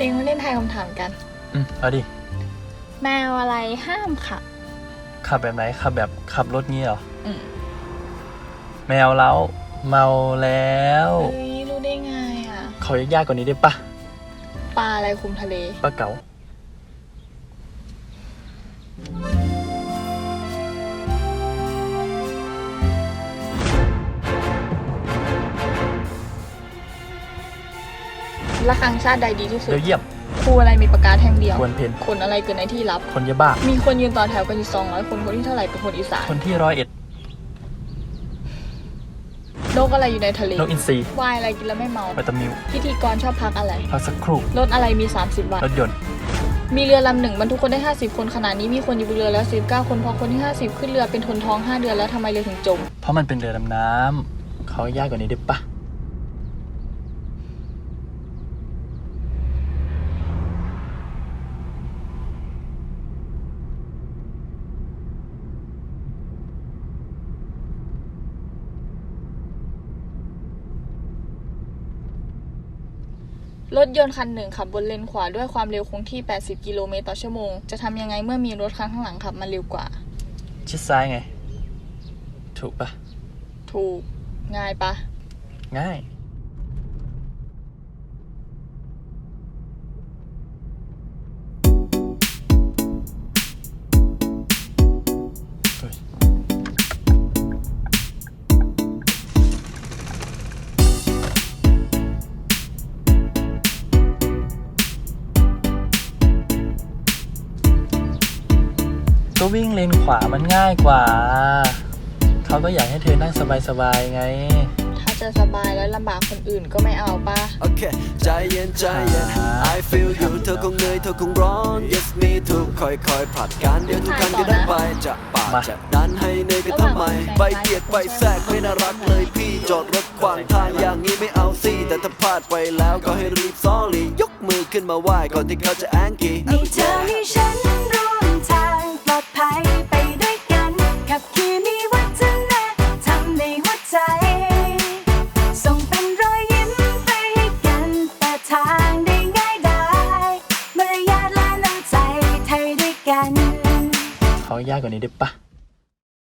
เด็กมาเล่นทายคำถามกัน อืมเอาดิ แมวอะไรห้ามขับ ขับแบบไหน ขับแบบขับรถงี้เหรออืมแมวเล้าเมาแล้ว เฮ้ยรู้ได้ไงอะ เขายากๆกว่านี้ได้ปะปลาอะไรคุมทะเลปลาเก๋า ละครังชาติใดดีที่สุดเดี๋ยวเยี่ยมครูอะไรมีปากกาแท่งเดียว ควรเพนคนอะไรเกิดในที่ลับ คนยาบ้า มีคนยืนต่อแถวกันอยู่200คน คนที่เท่าไหร่เป็นคนอีสาน คนที่ร้อยเอ็ดนกอะไรอยู่ในทะเลนกอินทรีวายอะไรกินแล้วไม่เมาปัตตามิวพิธีกรชอบพักอะไร พักสักครู่ รถอะไรมี 30บาทรถยนต์ มีเรือลำหนึ่งบรรทุกคนได้ 50 คนขณะนี้มีคนอยู่บนเรือแล้ว19คนพอคนที่ 50 ขึ้นเรือเป็นทนท้อง 5 เดือนแล้วทำไมเรือถึงจม เพราะมันเป็นเรือดำน้ำเขายากกว่านี้ได้ปะ รถยนต์คันหนึ่งขับบนเลนขวาด้วยความเร็วคงที่ 80 กิโลเมตรต่อชั่วโมง จะทำยังไงเมื่อมีรถคันข้างหลังขับมาเร็วกว่า ชิดซ้ายไง ถูกปะถูก ง่ายปะง่าย ก็วิ่งเลนขวามันง่ายกว่า เขาก็อยากให้เธอนั่งสบายๆไง ถ้าจะสบายแล้วลำบากคนอื่นก็ไม่เอาปะโอเค ใจเย็นใจเย็น I feel you เธอคงเหนื่อยเธอคงร้อน Yes me too คอยคอยผลัดกันเดี๋ยวทุกครั้งก็ได้ไปจะปาดมา จะดันให้เหนื่อยกันทำไมไปเบียดไปแทรกไม่น่ารักเลยพี่จอดรถขวางทางอย่างนี้ไม่เอาสิแต่ถ้าพลาดไปแล้วก็ให้รีบ sorry ยกมือขึ้นมาไหว้ก่อนที่เขาจะแองกี้มีเธ เขายากกว่านี้ได้ปะ